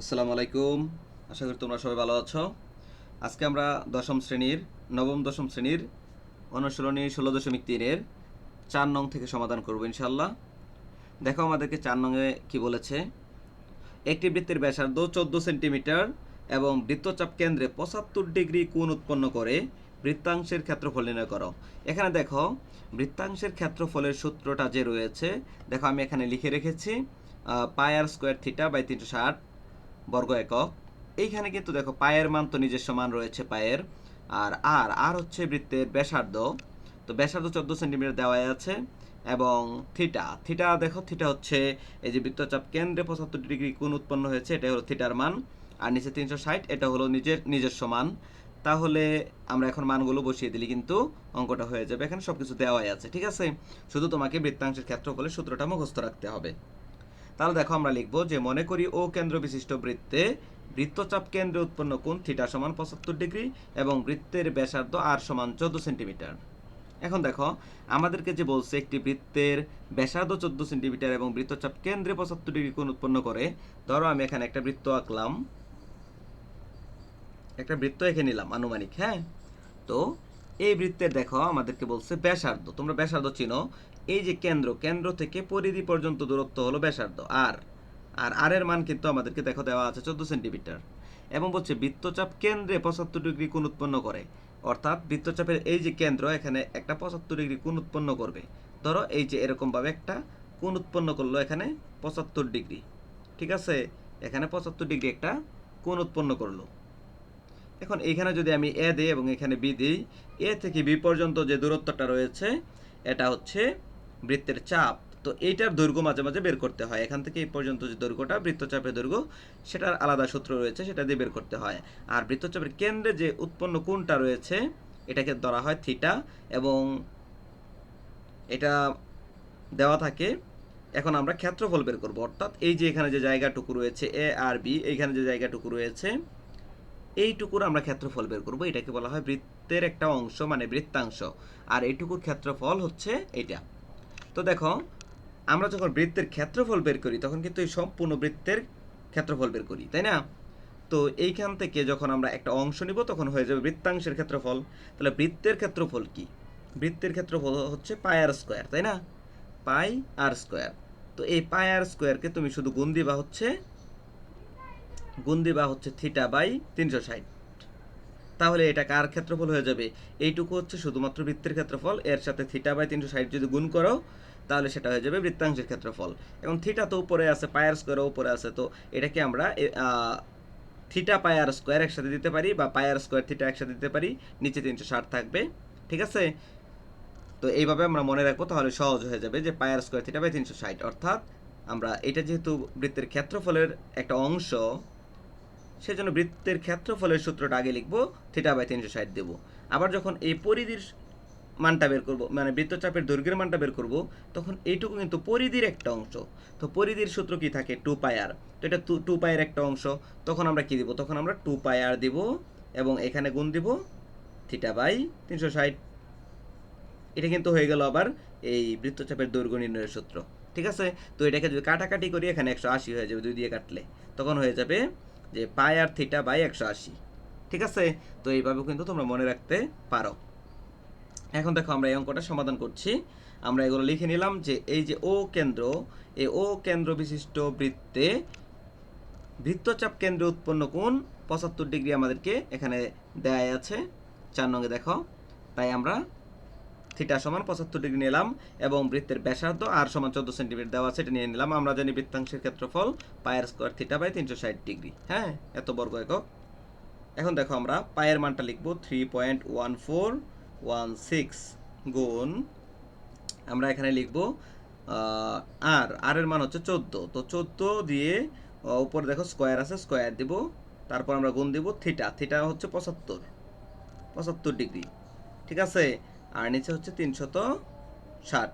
আসসালামু আলাইকুম আশা করি তোমরা সবাই ভালো আছো। আজকে আমরা দশম শ্রেণির, নবম দশম শ্রেণির অনুশীলনী ষোলো দশমিক তিনের চার নং থেকে সমাধান করব ইনশাল্লাহ দেখো আমাদেরকে চার নংয়ে কি বলেছে। একটি বৃত্তের ব্যাসার্ধ চোদ্দ সেন্টিমিটার এবং বৃত্তচাপ কেন্দ্রে পঁচাত্তর ডিগ্রি কোণ উৎপন্ন করে বৃত্তাংশের ক্ষেত্রফল নির্ণয় করো। এখানে দেখো, বৃত্তাংশের ক্ষেত্রফলের সূত্রটা যে রয়েছে, দেখো আমি এখানে লিখে রেখেছি পায়ার স্কোয়ার থিটা বাই তিনশো ষাট বর্গ একক। এইখানে কিন্তু দেখো পায়ের মান তো নিজস্ব মান রয়েছে পায়ের। আর আর আর হচ্ছে বৃত্তের ব্যাসার্ধ। তো ব্যাসার্ধ চোদ্দ সেন্টিমিটার দেওয়াই আছে এবং থিটা। থিটা দেখো, থিটা হচ্ছে এই যে বৃত্তচাপ কেন্দ্রে পঁচাত্তর ডিগ্রি কোণ উৎপন্ন হয়েছে এটা হলো থিটার মান। আর নিচে তিনশো ষাট, এটা হলো নিজের নিজস্ব সমান তাহলে আমরা এখন মানগুলো বসিয়ে দিলে কিন্তু অঙ্কটা হয়ে যাবে। এখানে সব কিছু দেওয়াই আছে, ঠিক আছে? শুধু তোমাকে বৃত্তাংশের ক্ষেত্রফলের সূত্রটা মুখস্থ রাখতে হবে। তাহলে দেখো আমরা লিখব যে মনে করি ও কেন্দ্র বিশিষ্ট বৃত্তে বৃত্তচাপ কেন্দ্রে উৎপন্ন কোণ থিটা সমান পঁচাত্তর ডিগ্রি এবং বৃত্তের ব্যাসার্ধ আর সমান চোদ্দ সেন্টিমিটার। এখন দেখো, আমাদেরকে যে বলছে একটি বৃত্তের ব্যাসার্ধ চোদ্দ সেন্টিমিটার এবং বৃত্তচাপ কেন্দ্রে পঁচাত্তর ডিগ্রি কোণ উৎপন্ন করে, ধরো আমি এখানে একটা বৃত্ত আঁকলাম। একটা বৃত্ত এঁকে নিলাম আনুমানিক হ্যাঁ? তো এই বৃত্তের দেখো, আমাদেরকে বলছে ব্যাসার্ধ। তোমরা ব্যাসার্ধ চিনো। এই যে কেন্দ্র কেন্দ্র থেকে পরিধি পর্যন্ত দূরত্ব হলো ব্যাসার্ধ, আর আর আর এর মান কিন্তু আমাদেরকে দেখো দেওয়া আছে চোদ্দ সেন্টিমিটার। এবং বলছে বৃত্তচাপ কেন্দ্রে পঁচাত্তর ডিগ্রি কোণ উৎপন্ন করে। অর্থাৎ বৃত্তচাপের এই যে কেন্দ্র, এখানে একটা পঁচাত্তর ডিগ্রি কোণ উৎপন্ন করবে। ধরো এই যে এরকমভাবে একটা কোণ উৎপন্ন করল এখানে পঁচাত্তর ডিগ্রি। ঠিক আছে? এখানে পঁচাত্তর ডিগ্রি একটা কোণ উৎপন্ন করল। এখন এইখানে যদি আমি এ দিই এবং এখানে বি দিই এ থেকে বি পর্যন্ত যে দূরত্বটা রয়েছে, এটা হচ্ছে বৃত্তের চাপ, তো এইটার দৈর্ঘ্য মাঝে মাঝে বের করতে হয়। এখান থেকে এই পর্যন্ত যে দৈর্ঘ্যটা, বৃত্তচাপের দৈর্ঘ্য, সেটার আলাদা সূত্র রয়েছে, সেটা দিয়ে বের করতে হয়। আর বৃত্তচাপের কেন্দ্রে যে উৎপন্ন কোণটা রয়েছে, এটাকে ধরা হয় থিটা এবং এটা দেওয়া থাকে, এখন আমরা ক্ষেত্রফল বের করব। অর্থাৎ এই যে এখানে যে জায়গাটুকু রয়েছে, এ আর বি, এইখানে যে জায়গাটুকু রয়েছে, এইটুকুর আমরা ক্ষেত্রফল বের করব। এটাকে বলা হয় বৃত্তের একটা অংশ মানে বৃত্তাংশ। আর এইটুকুর ক্ষেত্রফল হচ্ছে এটা তো দেখো, আমরা যখন বৃত্তের ক্ষেত্রফল বের করি, তখন কিন্তু এই সম্পূর্ণ বৃত্তের ক্ষেত্রফল বের করি, তাই না? তো এইখান থেকে যখন আমরা একটা অংশ নিব, তখন হয়ে যাবে বৃত্তাংশের ক্ষেত্রফল। তাহলে বৃত্তের ক্ষেত্রফল কি? বৃত্তের ক্ষেত্রফল হচ্ছে পাই আর স্কোয়ার, তাই না? Pi R square. তো এই পাই আর স্কোয়ারকে তুমি শুধু গুণ দিবা হচ্ছে, গুণ দিবা হচ্ছে থিটা বাই তিনশো ষাট। তাহলে এটা কার ক্ষেত্রফল হয়ে যাবে? এইটুকু হচ্ছে শুধুমাত্র বৃত্তের ক্ষেত্রফল, এর সাথে থিটা বাই তিনশো ষাট যদি গুণ করো, তাহলে সেটা হয়ে যাবে বৃত্তাংশের ক্ষেত্রফল। এবং থিটা তো উপরে আছে পায়ার স্কোয়ারও উপরে আছে, তো এটাকে আমরা থিটা পায়ার স্কোয়ার একসাথে দিতে পারি বা পায়ার স্কোয়ার থিটা একসাথে দিতে পারি, নিচে তিনশো ষাট থাকবে, ঠিক আছে? তো এইভাবে আমরা মনে রাখব, তাহলে সহজ হয়ে যাবে যে পায়ার স্কোয়ার থিটা বাই তিনশো ষাট, অর্থাৎ আমরা এটা যেহেতু বৃত্তের ক্ষেত্রফলের একটা অংশ সেজন্য বৃত্তের ক্ষেত্রফলের সূত্রটা আগে লিখব থিটা বাই তিনশো ষাট দেবো। আবার যখন এই পরিধির মানটা বের করব মানে বৃত্তচাপের দৈর্ঘ্যের মানটা বের করব, তখন এইটুকু কিন্তু পরিধির একটা অংশ। তো পরিধির সূত্র কি থাকে? টু পায়ার তো এটা টু পায়ের একটা অংশ। তখন আমরা কি দিব? তখন আমরা টু পায়ার দিব এবং এখানে গুণ দিব থিটা বাই তিনশো ষাট। এটা কিন্তু হয়ে গেল আবার এই বৃত্তচাপের দৈর্ঘ্য নির্ণয়ের সূত্র। ঠিক আছে? তো এটাকে যদি কাটাকাটি করি, এখানে একশো আশি হয়ে যাবে দুই দিয়ে কাটলে। তখন হয়ে যাবে যে পাই আর থিটা বাই একশো আশি। ঠিক আছে? তো এইভাবে কিন্তু তোমরা মনে রাখতে পারো। এখন দেখো আমরা এই অঙ্কটা সমাধান করছি। আমরা এগুলো লিখে নিলাম যে এই যে ও কেন্দ্র, এই ও কেন্দ্র বিশিষ্ট বৃত্তে বৃত্তচাপ কেন্দ্রে উৎপন্ন কোণ পঁচাত্তর ডিগ্রি আমাদেরকে এখানে দেয়া আছে। চার নঙ্গে দেখো। তাই আমরা থিটা সমান পঁচাত্তর ডিগ্রি নিলাম এবং বৃত্তের ব্যাসার্ধ আর সমান চোদ্দ সেন্টিমিটার দেওয়া আছে, এটা নিয়ে নিলাম। আমরা জানি বৃত্তাংশের ক্ষেত্রফল পায়ের স্কোয়ার থিটা বাই তিনশো ষাট ডিগ্রি। হ্যাঁ এত বর্গ একক। এখন দেখো আমরা পায়ের মানটা লিখব three point one four one six গুণ, আমরা এখানে লিখব আর আর এর মান হচ্ছে চোদ্দ। তো চোদ্দ দিয়ে উপরে দেখো স্কোয়ার আছে, স্কোয়ার দিব, তারপর আমরা গুণ দিব থিটা। থিটা হচ্ছে পঁচাত্তর পঁচাত্তর ডিগ্রি। ঠিক আছে? আর নিচে হচ্ছে তিনশত ষাট।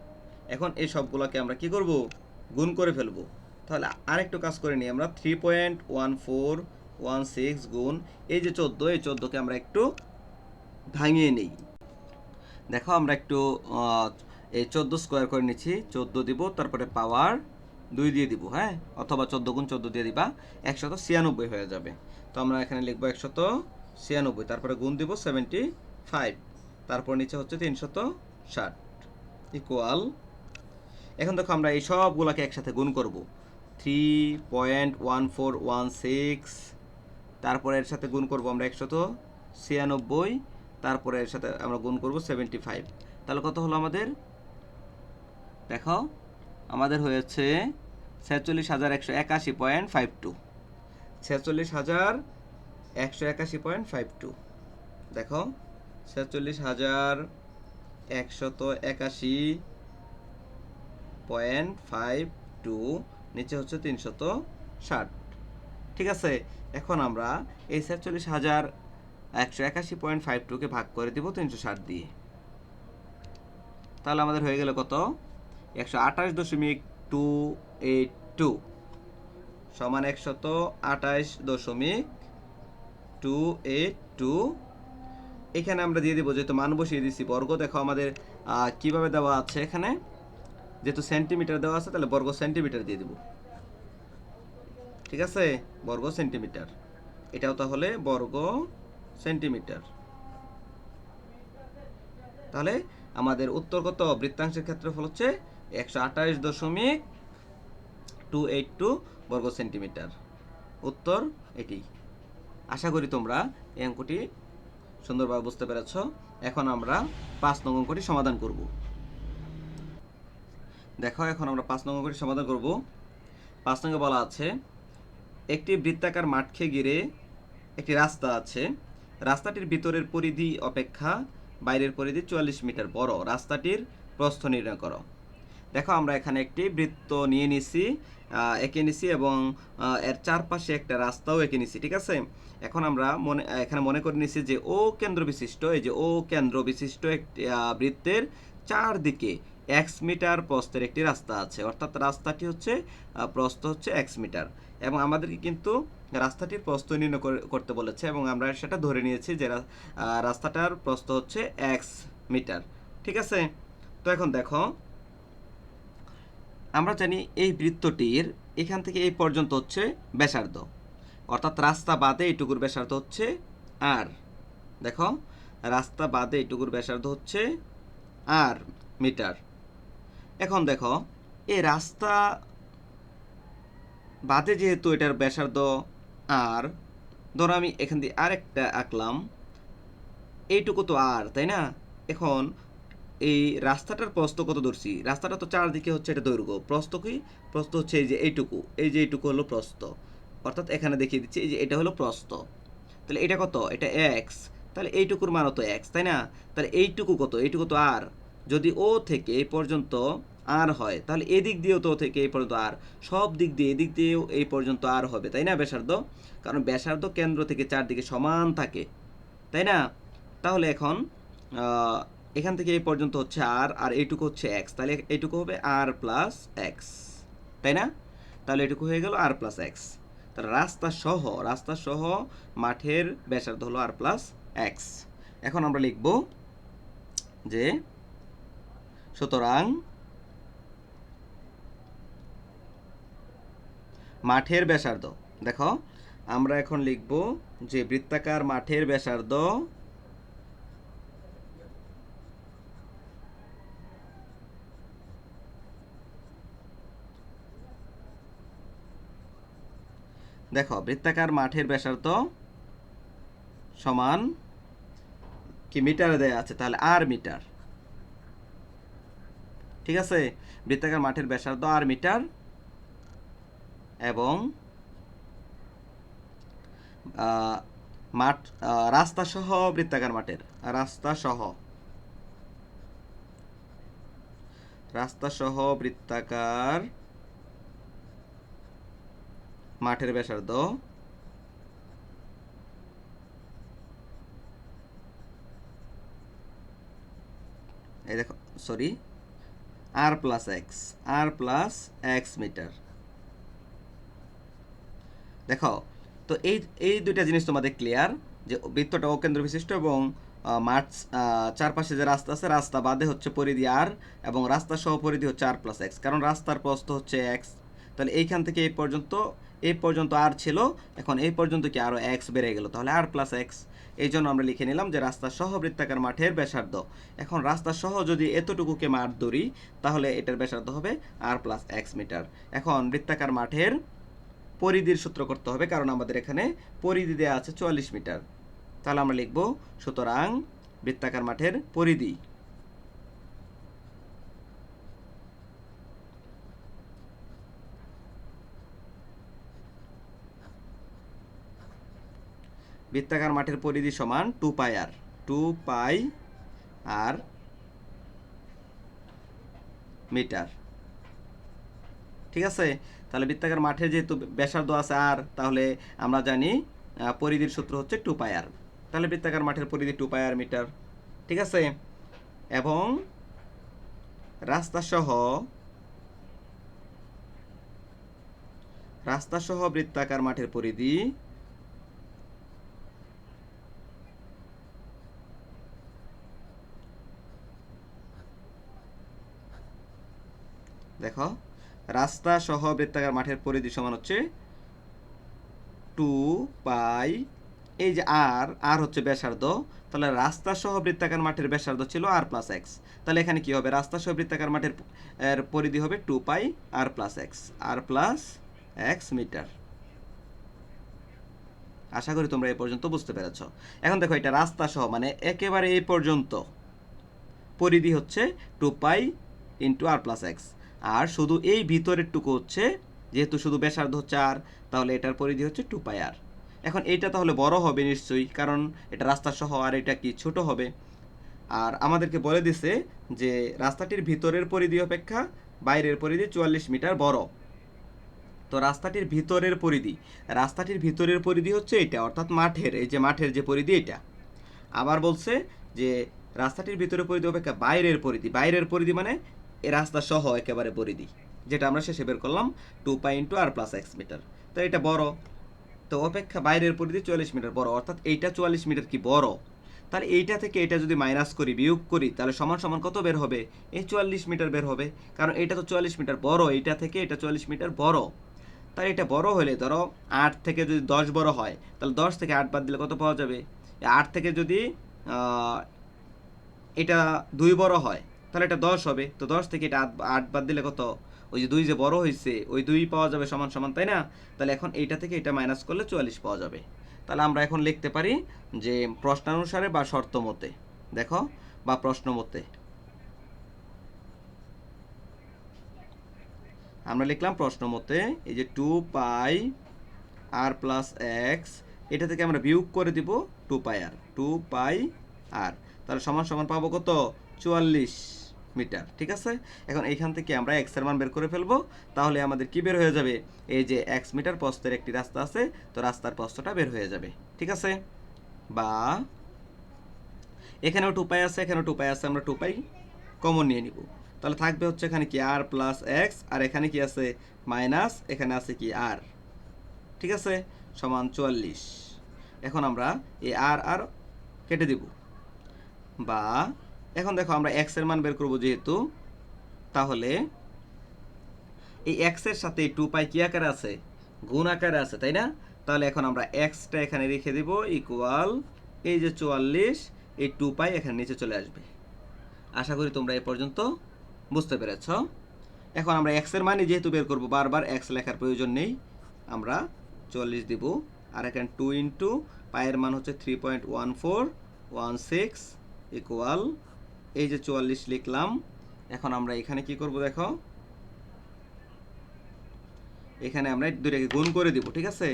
এখন এই সবগুলোকে আমরা কি করব? গুণ করে ফেলব। তাহলে আরেকটু কাজ করে নিই আমরা। Three point one four one six গুণ এই যে চোদ্দ, এই চোদ্দোকে আমরা একটু ভাঙিয়ে নিই। দেখো আমরা একটু এই চোদ্দ স্কোয়ার করে নিচ্ছি। চোদ্দ দিব, তারপরে পাওয়ার দুই দিয়ে দিব হ্যাঁ? অথবা চোদ্দ গুণ চোদ্দ দিয়ে দিবা, একশত ছিয়ানব্বই হয়ে যাবে। তো আমরা এখানে লিখব একশত ছিয়ানব্বই, তারপরে গুণ দিব সেভেন্টি ফাইভ তারপর নিচে হচ্ছে তিনশত ষাট ইকুয়াল এখন দেখো আমরা এই সবগুলোকে একসাথে গুণ করব। Three point one four one six তারপরে এর সাথে গুণ করব আমরা একশত ছিয়ানব্বই, তারপরে এর সাথে আমরা গুণ করব সেভেন্টি ফাইভ তাহলে কত হলো আমাদের? দেখো, আমাদের হয়েছে ছেচল্লিশ হাজার একশো একাশি পয়েন্ট ফাইভ টু ছেচল্লিশ হাজার একশো একাশি পয়েন্ট ফাইভ টু দেখো ছেচল্লিশ হাজার একশত একাশি পয়েন্ট ফাইভ টু, নিচে হচ্ছে তিনশত ষাট। ঠিক আছে, এখন আমরা এই ছেচল্লিশ হাজার একশো একাশি পয়েন্ট ফাইভ টুকে ভাগ করে দিব তিনশো ষাট দিয়ে। তাহলে আমাদের হয়ে গেল কত? একশো আঠাশ দশমিক টু এইট টু সমান একশত আঠাশ দশমিক টু এইট টু এখানে আমরা দিয়ে দিব যেহেতু মান বসিয়ে দিচ্ছি বর্গ দেখো আমাদের কীভাবে দেওয়া আছে এখানে? যেহেতু সেন্টিমিটার দেওয়া আছে, তাহলে বর্গ সেন্টিমিটার দিয়ে দিব। ঠিক আছে? বর্গ সেন্টিমিটার এটাও তাহলে বর্গ সেন্টিমিটার তাহলে আমাদের উত্তর কত? বৃত্তাংশের ক্ষেত্রফল হচ্ছে একশো আঠাশ দশমিক টু এইট টু বর্গ সেন্টিমিটার উত্তর এটি। আশা করি তোমরা এই অঙ্কটি সুন্দরভাবে বুঝতে পেরেছ। এখন আমরা পাঁচ নং অঙ্কটি সমাধান করব। দেখো, এখন আমরা পাঁচ নং অঙ্কটি সমাধান করব। পাঁচ নঙ্গে বলা আছে, একটি বৃত্তাকার মাঠকে ঘিরে একটি রাস্তা আছে। রাস্তাটির ভিতরের পরিধি অপেক্ষা বাইরের পরিধি চুয়াল্লিশ মিটার বড়। রাস্তাটির প্রস্থ নির্ণয় করো। দেখো, আমরা এখানে একটি বৃত্ত নিয়ে নিছি। এঁকে নিছি এবং এর চারপাশে একটা রাস্তাও এঁকে নিছি ঠিক আছে? এখন আমরা মনে এখানে মনে করে নিছি যে ও কেন্দ্র বিশিষ্ট এই যে ও কেন্দ্র বিশিষ্ট একটি বৃত্তের চারদিকে এক্স মিটার প্রস্থের একটি রাস্তা আছে। অর্থাৎ রাস্তাটি হচ্ছে আহ, প্রস্থ হচ্ছে এক্স মিটার। এবং আমাদেরকে কিন্তু রাস্তাটির প্রস্থ নির্ণয় করে- করতে বলেছে এবং আমরা সেটা ধরে নিয়েছি যে রাস্তাটার প্রস্থ হচ্ছে এক্স মিটার ঠিক আছে? তো এখন দেখো আমরা জানি এই বৃত্তটির এখান থেকে এই পর্যন্ত হচ্ছে ব্যাসার্ধ। অর্থাৎ রাস্তা বাদে এইটুকুর ব্যাসার্ধ হচ্ছে আর দেখো, রাস্তা বাদে এইটুকুর ব্যাসার্ধ হচ্ছে আর মিটার। এখন দেখো, এই রাস্তা বাদে যেহেতু এটার ব্যাসার্ধ আর ধরো আমি এখান দিয়ে আরেকটা আঁকলাম, এইটুকু তো আর তাই না? এখন এই রাস্তাটার প্রস্থ কত ধরছি? রাস্তাটা তো চারদিকে হচ্ছে এটা দৈর্ঘ্য। প্রস্থ কি? প্রস্থ হচ্ছে এই যে এইটুকু। এই যে এইটুকু হলো প্রস্থ। অর্থাৎ এখানে দেখিয়ে দিচ্ছি, এই যে এটা হলো প্রস্থ। তাহলে এটা কত? এটা এক্স তাহলে এইটুকুর মানও তো এক্স তাই না? তাহলে এইটুকু কত? এইটুকু তো আর যদি ও থেকে এই পর্যন্ত আর হয়, তাহলে এদিক দিয়েও তো থেকে এই পর্যন্ত আর সব দিক দিয়ে এদিক দিয়েও এই পর্যন্ত আর হবে, তাই না ব্যাসার্ধ? কারণ ব্যাসার্ধ কেন্দ্র থেকে চারদিকে সমান থাকে, তাই না? তাহলে এখন এখান থেকে এই পর্যন্ত হচ্ছে আর আর এইটুকু হচ্ছে এক্স তাহলে এইটুকু হবে আর প্লাস এক্স তাই না? তাহলে এটুকু হয়ে গেল আর প্লাস এক্স তাহলে রাস্তা সহ রাস্তা সহ মাঠের ব্যাসার্ধ হলো আর প্লাস এক্স এখন আমরা লিখব যে সুতরাং মাঠের ব্যাসার্ধ, দেখো, আমরা এখন লিখব যে বৃত্তাকার মাঠের ব্যাসার্ধ দেখো, বৃত্তাকার মাঠের ব্যাসার্ধ সমান কি মিটারে দেয়া আছে? তাহলে আর মিটার। ঠিক আছে? বৃত্তাকার মাঠের ব্যাসার্ধ আর মিটার এবং মাঠ রাস্তা সহ বৃত্তাকার মাঠের। রাস্তা সহ রাস্তা সহ বৃত্তাকার মাঠের ব্যাসার্ধ দেখো sorry R plus X R plus X metre দেখো, তো এই এই দুইটা জিনিস তোমাদের ক্লিয়ার যে বৃত্তটা অকেন্দ্র বিশিষ্ট এবং মাঠ চারপাশে যে রাস্তা আছে, রাস্তা বাদে হচ্ছে পরিধি আর এবং রাস্তা সহ পরিধি হচ্ছে আর প্লাস এক্স কারণ রাস্তার প্রস্থ হচ্ছে এক্স তাহলে এইখান থেকে এই পর্যন্ত এই পর্যন্ত আর ছিল, এখন এই পর্যন্ত কি আরও এক্স বেড়ে গেল? তাহলে আর প্লাস এক্স এই জন্য আমরা লিখে নিলাম যে রাস্তা সহ বৃত্তাকার মাঠের ব্যাসার্ধ। এখন রাস্তা সহ যদি এতটুকুকে মাঠ ধরি, তাহলে এটার ব্যাসার্ধ হবে আর প্লাস এক্স মিটার এখন বৃত্তাকার মাঠের পরিধির সূত্র করতে হবে, কারণ আমাদের এখানে পরিধি দেওয়া আছে চুয়াল্লিশ মিটার তাহলে আমরা লিখব, সুতরাং বৃত্তাকার মাঠের পরিধি। বৃত্তাকার মাঠের পরিধি সমান two pi R two pi R metre ঠিক আছে? তাহলে বৃত্তাকার মাঠে যেহেতু ব্যাসার্ধ আছে আর তাহলে আমরা জানি পরিধির সূত্র হচ্ছে টু পাই আর তাহলে বৃত্তাকার মাঠের পরিধি টু পাই আর মিটার ঠিক আছে? এবং রাস্তা সহ রাস্তা সহ বৃত্তাকার মাঠের পরিধি দেখো, রাস্তা সহ বৃত্তাকার মাঠের পরিধি সমান হচ্ছে টু পাই, এই যে আর আর হচ্ছে ব্যাসার্ধ, তাহলে রাস্তা সহ বৃত্তাকার মাঠের ব্যাসার্ধ ছিল আর প্লাস এক্স তাহলে এখানে কি হবে? রাস্তা সহ বৃত্তাকার মাঠের এর পরিধি হবে two pi R plus X R plus X metre. আশা করি তোমরা এই পর্যন্ত বুঝতে পেরেছ। এখন দেখো, এটা রাস্তা সহ মানে একেবারে এই পর্যন্ত পরিধি হচ্ছে two pi into R plus X R শুধু এই ভিতরের টুকু হচ্ছে, যেহেতু শুধু ব্যাসার্ধ আর তাহলে এটার পরিধি হচ্ছে টু পাই আর এখন এইটা তাহলে বড় হবে নিশ্চয়ই, কারণ এটা রাস্তা সহ আর এটা কি ছোট হবে? আর আমাদেরকে বলে দিছে যে রাস্তাটির ভিতরের পরিধি অপেক্ষা বাইরের পরিধি চুয়াল্লিশ মিটার বড়। তো রাস্তাটির ভিতরের পরিধি, রাস্তাটির ভিতরের পরিধি হচ্ছে এটা অর্থাৎ মাঠের, এই যে মাঠের যে পরিধি এটা আবার বলছে যে রাস্তাটির ভিতরের পরিধি অপেক্ষা বাইরের পরিধি বাইরের পরিধি মানে এ রাস্তা সহ একেবারে পরিধি, যেটা আমরা শেষে বের করলাম two pi into R plus X metre তো এটা বড়। তো অপেক্ষা বাইরের পরিধি চুয়াল্লিশ মিটার বড়, অর্থাৎ এইটা চুয়াল্লিশ মিটার কি বড়? তাহলে এইটা থেকে এটা যদি মাইনাস করি, বিয়োগ করি, তাহলে সমান সমান কত বের হবে? এই চুয়াল্লিশ মিটার বের হবে। কারণ এটা তো চুয়াল্লিশ মিটার বড়, এইটা থেকে এটা চুয়াল্লিশ মিটার বড়। তাহলে এটা বড় হলে ধরো আট থেকে যদি দশ বড় হয়, তাহলে দশ থেকে আট বাদ দিলে কত পাওয়া যাবে? আট থেকে যদি এটা দুই বড় হয় তাহলে এটা দশ হবে। তো দশ থেকে এটা আট আট বাদ দিলে কত? ওই যে দুই যে বড় হয়েছে ওই দুই পাওয়া যাবে সমান সমান, তাই না? তাহলে এখন এইটা থেকে এটা মাইনাস করলে চুয়াল্লিশ পাওয়া যাবে। তাহলে আমরা এখন লিখতে পারি যে প্রশ্নানুসারে বা শর্ত মতে। দেখো, বা প্রশ্ন মতে। আমরা লিখলাম প্রশ্ন মতে, এই যে two pi R plus X এটা থেকে আমরা বিয়োগ করে দিব টু পাই আর টু পাই আর তাহলে সমান সমান পাবো কত? চুয়াল্লিশ মিটার, ঠিক আছে? এখন এইখান থেকে আমরা এক্সের মান বের করে ফেলব। তাহলে আমাদের কি বের হয়ে যাবে? এই যে এক্স মিটার প্রস্তের একটি রাস্তা আছে, তো রাস্তার প্রস্তটা বের হয়ে যাবে, ঠিক আছে? বা এখানেও টু পাই আছে, এখানেও টু পাই আছে, আমরা টু পাই কমন নিয়ে নিব। তাহলে থাকবে হচ্ছে এখানে কি আর প্লাস এক্স আর এখানে কি আছে মাইনাস এখানে আছে কি আর ঠিক আছে? সমান চুয়াল্লিশ। এখন আমরা এই আর আর কেটে দেব। বা এখন দেখো আমরা এক্সের মান বের করব যেহেতু, তাহলে এই এক্সের সাথে টু পাই কি আকারে আছে? গুণ আকারে আছে, তাই না? তাহলে এখন আমরা এক্সটা এখানে রেখে দেব ইকুয়াল এই যে চুয়াল্লিশ, এই টু পাই এখানে নিচে চলে আসবে। আশা করি তোমরা এ পর্যন্ত বুঝতে পেরেছ। এখন আমরা এক্সের মানে যেহেতু বের করব, বারবার এক্স লেখার প্রয়োজন নেই। আমরা চল্লিশ দিব, আর এখানে টু ইন্টু পায়ের মান হচ্ছে three point one four one six equal এই যে চুয়াল্লিশ লিখলাম। এখন আমরা এখানে কি করব দেখো? এখানে আমরা দুইটাকে গুণ করে দিব, ঠিক আছে?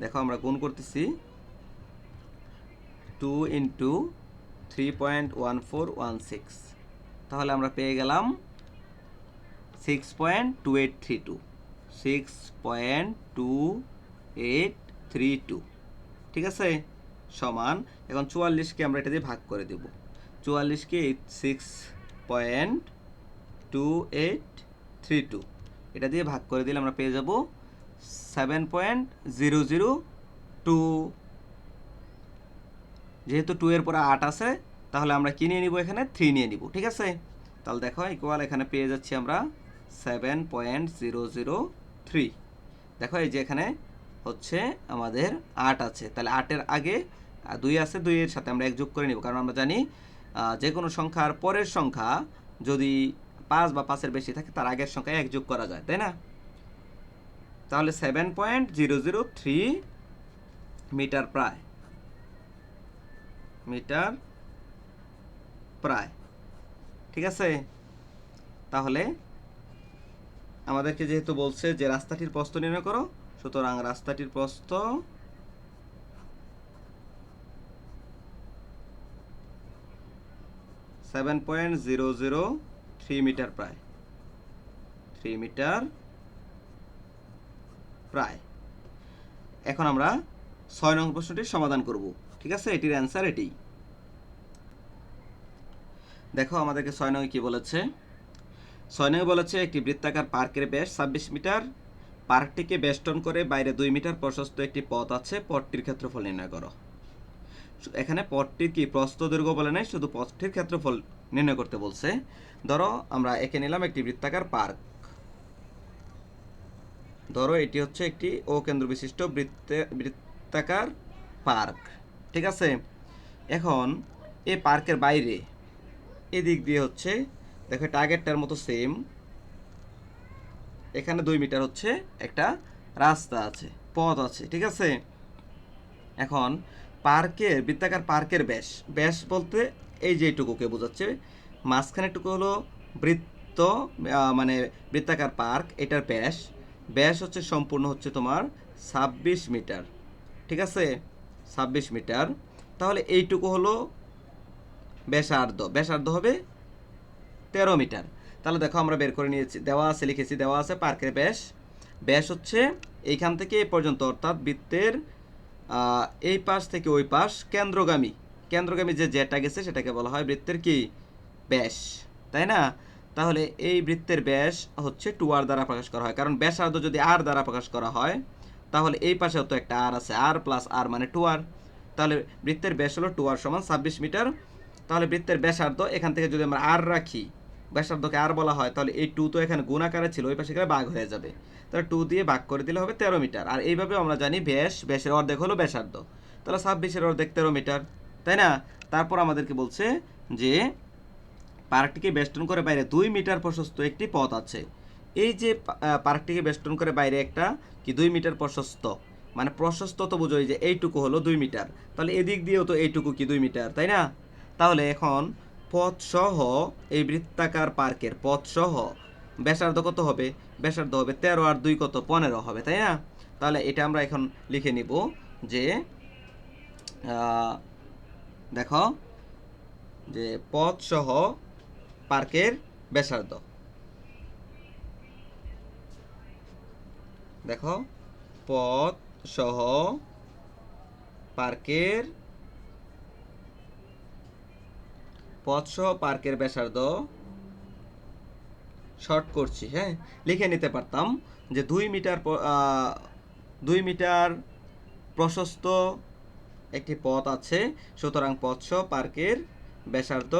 দেখো আমরা গুণ করতেছি। Two into three point one four one six. তাহলে আমরা পেয়ে গেলাম six point two eight three two. Six point two eight three two. ঠিক আছে? সমান। এখন চুয়াল্লিশকে আমরা এটা দিয়ে ভাগ করে দেব। চুয়াল্লিশকে six point two eight three two এটা দিয়ে ভাগ করে দিলে আমরা পেয়ে যাব seven point zero zero two যেহেতু টু এর পরে আট আছে, তাহলে আমরা কি নিয়ে নিব এখানে? থ্রি নিয়ে নিব, ঠিক আছে? তাহলে দেখো ইকুয়াল এখানে পেয়ে যাচ্ছি আমরা seven point zero zero three দেখো, এই যে এখানে হচ্ছে আমাদের আট আছে। তাহলে আটের আগে দুই আছে, দুইয়ের সাথে আমরা এক যোগ করে নিব। কারণ আমরা জানি যে কোনো সংখ্যার পরের সংখ্যা যদি পাঁচ বা পাঁচের বেশি থাকে, তার আগের সংখ্যায় এক যোগ করা যায়, তাই না? তাহলে seven point zero zero three metre প্রায়। মিটার প্রায়। ঠিক আছে? তাহলে আমাদেরকে যেহেতু বলছে যে রাস্তাটির প্রস্থ নির্ণয় করো, সুতরাং রাস্তাটির প্রস্থ seven point zero zero three metre প্রায় থ্রি মিটার প্রায় এখন আমরা ছয় নং প্রশ্নটির সমাধান করব। ঠিক আছে? এটির অ্যান্সার এটি। দেখো, আমাদেরকে ছয় নং কি বলেছে? ছয় নং বলেছে, একটি বৃত্তাকার পার্কের ব্যাস ছাব্বিশ মিটার। পার্কটিকে বেষ্টন করে বাইরে দুই মিটার প্রশস্ত একটি পথ আছে। পথটির ক্ষেত্রফল নির্ণয় করো। এখানে পথটির কি প্রস্থ দৈর্ঘ্য বলে নাই, শুধু পথটির ক্ষেত্রফল নির্ণয় করতে বলছে। ধরো, আমরা একে নিলাম একটি বৃত্তাকার পার্ক। ধরো, এটি হচ্ছে একটি ও কেন্দ্র বিশিষ্ট বৃত্তে, বৃত্তাকার পার্ক। ঠিক আছে? এখন এই পার্কের বাইরে, এদিক দিয়ে হচ্ছে, দেখো টার্গেটটার মতো সেম এখানে দুই মিটার হচ্ছে একটা রাস্তা আছে, পথ আছে, ঠিক আছে? এখন পার্কের বৃত্তাকার পার্কের ব্যাস। ব্যাস বলতে এই যে এইটুকুকে বোঝাচ্ছে। মাঝখানেটুকু হলো বৃত্ত মানে বৃত্তাকার পার্ক, এটার ব্যাস। ব্যাস হচ্ছে সম্পূর্ণ হচ্ছে তোমার ছাব্বিশ মিটার। ঠিক আছে? ছাব্বিশ মিটার। তাহলে এইটুকু হলো ব্যাসার্ধ। ব্যাসার্ধ হবে তেরো মিটার। তাহলে দেখো আমরা বের করে নিয়েছি। দেওয়া আছে, লিখেছি, দেওয়া আছে পার্কের ব্যাস। ব্যাস হচ্ছে এইখান থেকে এই পর্যন্ত, অর্থাৎ বৃত্তের এই পাশ থেকে ওই পাশ কেন্দ্রগামী। কেন্দ্রগামী যে যেটা গেছে, সেটাকে বলা হয় বৃত্তের কি? ব্যাস। তাই না? তাহলে এই বৃত্তের ব্যাস হচ্ছে টু আর দ্বারা প্রকাশ করা হয়। কারণ ব্যাসার্ধ যদি আর দ্বারা প্রকাশ করা হয়, তাহলে এই পাশেও তো একটা আর আছে। আর প্লাস আর মানে টু আর তাহলে বৃত্তের ব্যাস হলো টু আর সমান ছাব্বিশ মিটার। তাহলে বৃত্তের ব্যাসার্ধ এখান থেকে যদি আমরা আর রাখি ব্যাসার্ধকে আর বলা হয়, তাহলে এই টু তো এখানে গুণ আকারে ছিল, ওই পাশে গেলে ভাগ হয়ে যাবে। তাহলে টু দিয়ে ভাগ করে দিলে হবে তেরো মিটার। আর এইভাবে আমরা জানি ব্যাস, ব্যাসের অর্ধেক হলো ব্যাসার্ধ। তাহলে ছাব্বিশের অর্ধেক তেরো মিটার, তাই না? তারপর আমাদেরকে বলছে যে, পার্কটিকে বেষ্টন করে বাইরে দুই মিটার প্রশস্ত একটি পথ আছে। এই যে পার্কটিকে বেষ্টন করে বাইরে একটা কি দুই মিটার প্রশস্ত? মানে প্রশস্ত তো বুঝোই যে এইটুকু হলো দুই মিটার। তাহলে এদিক দিয়েও তো এইটুকু কি দুই মিটার, তাই না? তাহলে এখন পথ সহ এই বৃত্তাকার পার্কের পথসহ ব্যাসার্ধ কত হবে? ব্যাসার্ধ হবে তেরো আর দুই কত? পনেরো হবে, তাই না? তাহলে এটা আমরা এখন লিখে নিব যে দেখো, যে পথসহ পার্কের ব্যাসার্ধ। দেখো পথ সহ পার্কের পথ সহ পার্কের ব্যাসার্ধ শর্ট করছি হ্যাঁ? লিখে নিতে পারতাম যে দুই মিটার দুই মিটার প্রশস্ত একটি পথ আছে, সুতরাং পথ সহ পার্কের ব্যাসার্ধ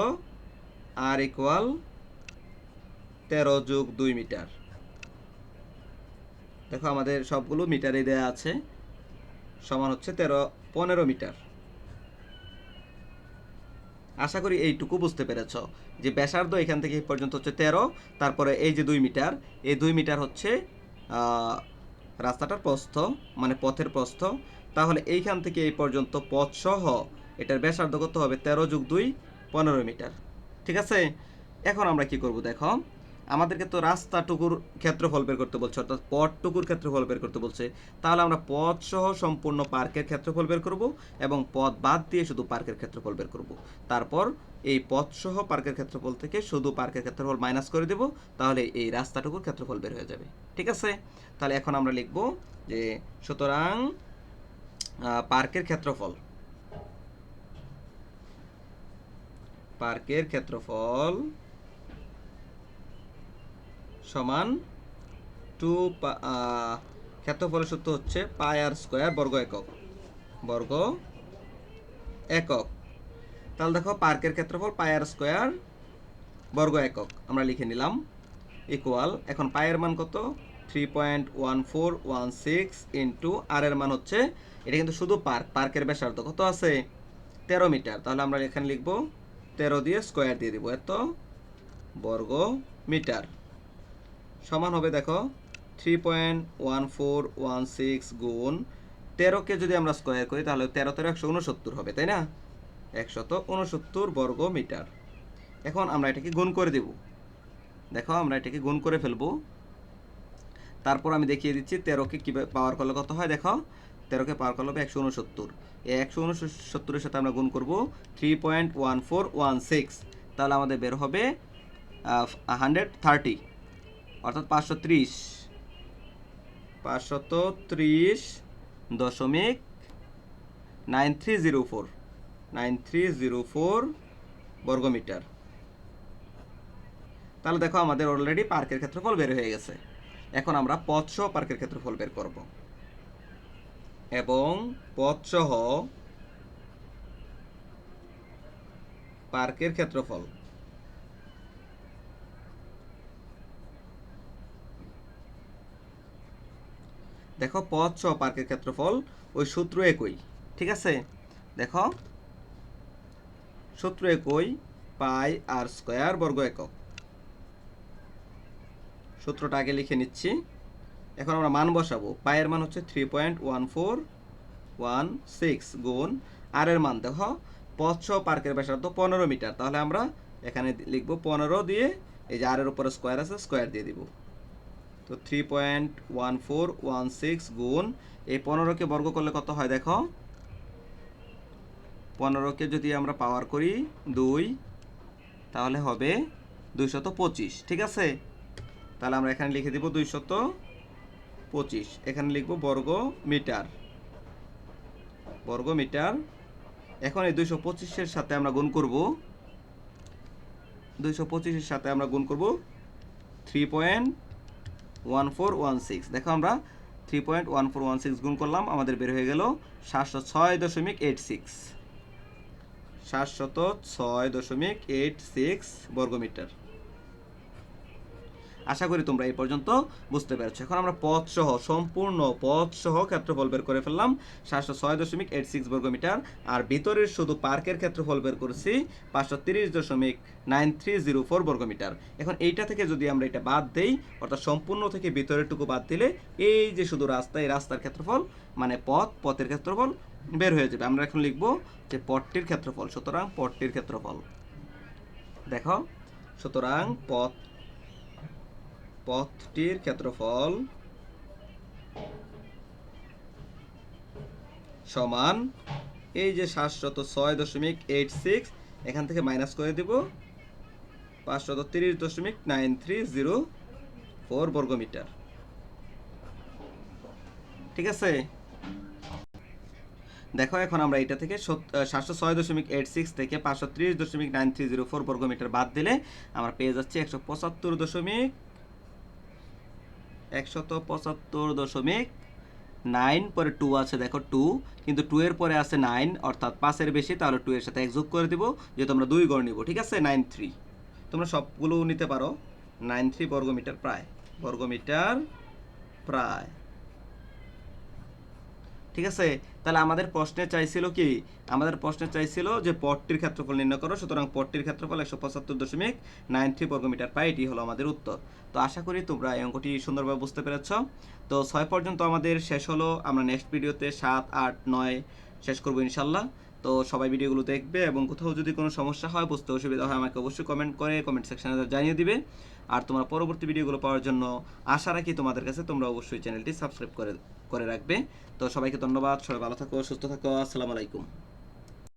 আর ইকুয়াল তেরো যোগ দুই মিটার। দেখো আমাদের সবগুলো মিটারে দেওয়া আছে, সমান হচ্ছে তেরো, পনেরো মিটার। আশা করি এইটুকু বুঝতে পেরেছ যে ব্যাসার্ধ এখান থেকে পর্যন্ত হচ্ছে তেরো, তারপরে এই যে দুই মিটার, এই দুই মিটার হচ্ছে রাস্তাটার প্রস্থ মানে পথের প্রস্থ। তাহলে এইখান থেকে এই পর্যন্ত পথসহ এটার ব্যাসার্ধ কত হবে? তেরো যুগ দুই, পনেরো মিটার। ঠিক আছে? এখন আমরা কি করব দেখো? আমাদেরকে তো রাস্তাটুকুর ক্ষেত্রফল বের করতে বলছে, অর্থাৎ পথটুকুর ক্ষেত্রফল বের করতে বলছে, তাহলে আমরা পথ সহ সম্পূর্ণ পার্কের ক্ষেত্রফল বের করব এবং পথ বাদ দিয়ে শুধু পার্কের ক্ষেত্রফল বের করব। তারপর এই পথ সহ পার্কের ক্ষেত্রফল থেকে শুধু পার্কের ক্ষেত্রফল মাইনাস করে দেব, তাহলে এই রাস্তাটুকুর ক্ষেত্রফল বের হয়ে যাবে। ঠিক আছে? তাহলে এখন আমরা লিখব যে সুতরাং পার্কের ক্ষেত্রফল পার্কের ক্ষেত্রফল সমান টু ক্ষেত্রফলের সূত্র হচ্ছে পাই আর স্কোয়ার বর্গ একক। বর্গ একক। তাহলে দেখো পার্কের ক্ষেত্রফল পাই আর স্কোয়ার বর্গ একক। আমরা লিখে নিলাম ইকুয়াল এখন পায়ের মান কত? Three point one four one six into R এর মান হচ্ছে, এটা কিন্তু শুধু পার্ক, পার্কের ব্যাসার্ধ কত আছে? তেরো মিটার। তাহলে আমরা এখানে লিখব তেরো দিয়ে স্কোয়ার দিয়ে দিব, এত? বর্গ মিটার। সমান হবে দেখো three point one four one six গুণ তেরোকে যদি আমরা স্কোয়ার করি, তাহলে তেরো তেরো একশো উনসত্তর হবে, তাই না? একশত উনসত্তর বর্গ মিটার। এখন আমরা এটাকে গুণ করে দেব। দেখো, আমরা এটাকে গুণ করে ফেলব। তারপর আমি দেখিয়ে দিচ্ছি তেরোকে কীভাবে পাওয়ার করলে কত হয়? দেখো, তেরোকে পাওয়ার করলে হবে একশো উনসত্তর। এই একশো উনসত্তরের সাথে আমরা গুণ করব three point one four one six তাহলে আমাদের বের হবে হান্ড্রেড থার্টি অর্থাৎ পাঁচশো ত্রিশ। পাঁচশত ত্রিশ দশমিক nine three zero four. Nine three zero four বর্গমিটার। তাহলে দেখো আমাদের অলরেডি পার্কের ক্ষেত্রফল বের হয়ে গেছে। এখন আমরা পথসহ পার্কের ক্ষেত্রফল বের করব। এবং পথসহ পার্কের ক্ষেত্রফল। দেখো পথ সহ পার্কের ক্ষেত্রফল, ওই সূত্র একই, ঠিক আছে? দেখো, সূত্র একই, পাই আর স্কোয়ার বর্গ একক। সূত্রটা আগে লিখে নিচ্ছি। এখন আমরা মান বসাবো। পায়ের মান হচ্ছে three point one four one six গুণ আর এর মান। দেখো, পথ পার্কের ব্যাসার্ধ পনেরো মিটার। তাহলে আমরা এখানে লিখব পনেরো দিয়ে এই যে আর এর উপরে স্কোয়ার আছে, স্কোয়ার দিয়ে দিব। তো three point one four one six গুণ, এই পনেরোকে বর্গ করলে কত হয় দেখো? পনেরোকে যদি আমরা পাওয়ার করি দুই, তাহলে হবে দুইশত পঁচিশ, ঠিক আছে? তাহলে আমরা এখানে লিখে দিব দুইশত পঁচিশ, এখানে লিখব বর্গ মিটার। বর্গ মিটার, এখন এই দুইশো পঁচিশের সাথে আমরা গুণ করব। দুইশো পঁচিশের সাথে আমরা গুণ করব three point one four one six দেখো আমরা three point one four one six গুণ করলাম, আমাদের বের হয়ে গেল সাতশো ছয় দশমিক এইট সিক্স সাতশত ছয় দশমিক এইট সিক্স বর্গমিটার। আশা করি তোমরা এই পর্যন্ত বুঝতে পেরেছ। এখন আমরা পথ সহ সম্পূর্ণ পথ সহ ক্ষেত্রফল বের করে ফেললাম। সাতশো ছয় দশমিক এইট সিক্স বর্গমিটার আর ভিতরের শুধু পার্কের ক্ষেত্রফল বের করেছি, পাঁচশো তিরিশ দশমিক নাইন থ্রি জিরো ফোর বর্গমিটার এখন এইটা থেকে যদি আমরা এটা বাদ দেই, অর্থাৎ সম্পূর্ণ থেকে ভিতরেরটুকু বাদ দিলে এই যে শুধু রাস্তা, এই রাস্তার ক্ষেত্রফল মানে পথ, পথের ক্ষেত্রফল বের হয়ে যাবে। আমরা এখন লিখব যে পথটির ক্ষেত্রফল, সুতরাং পথটির ক্ষেত্রফল। দেখো, সুতরাং পথ পথটির ক্ষেত্রফল সমান এই যে সাতশত ছয় দশমিক এইট সিক্স, এখান থেকে মাইনাস করে দিব পাঁচশত তিরিশ দশমিক নাইন থ্রি জিরো ফোর বর্গমিটার। ঠিক আছে? দেখো, এখন আমরা এটা থেকে সাতশো ছয় দশমিক এইট সিক্স থেকে পাঁচশো ত্রিশ দশমিক নাইন থ্রি জিরো ফোর বর্গমিটার বাদ দিলে আমরা পেয়ে যাচ্ছি একশো পঁচাত্তর দশমিক একশত পঁচাত্তর দশমিক নাইন পরে টু আছে, দেখো টু কিন্তু টু এর পরে আছে নাইন অর্থাৎ পাঁচের বেশি, তাহলে টু এর সাথে এক যোগ করে দিব, যেহেতু আমরা দুই গড় নিব, ঠিক আছে? নাইন থ্রি তোমরা সবগুলো নিতে পারো নাইন থ্রি বর্গমিটার প্রায় বর্গমিটার প্রায়। ঠিক আছে? তাহলে আমাদের প্রশ্নে চাইছিল কি? আমাদের প্রশ্নে চাইছিল যে পটটির ক্ষেত্রফল নির্ণয় করো, সুতরাং পটটির ক্ষেত্রফল একশো পঁচাত্তর দশমিক নাইন থ্রি বর্গমিটার পাই, এটি হলো আমাদের উত্তর। তো আশা করি তোমরা এই অঙ্কটি সুন্দরভাবে বুঝতে পেরেছ। তো ছয় পর্যন্ত আমাদের শেষ হলো। আমরা নেক্সট ভিডিওতে সাত, আট, নয় শেষ করব ইনশাল্লাহ। তো সবাই ভিডিওগুলো দেখবে এবং কোথাও যদি কোনো সমস্যা হয়, বুঝতে অসুবিধা হয়, আমাকে অবশ্যই কমেন্ট করে কমেন্ট সেকশনে জানিয়ে দিবে। আর তোমার পরবর্তী ভিডিওগুলো পাওয়ার জন্য আশা রাখি তোমাদের কাছে তোমরা অবশ্যই চ্যানেলটি সাবস্ক্রাইব করে করে রাখবে। তো সবাইকে ধন্যবাদ সবাই ভালো থাকো সুস্থ থাকো আসসালামু আলাইকুম।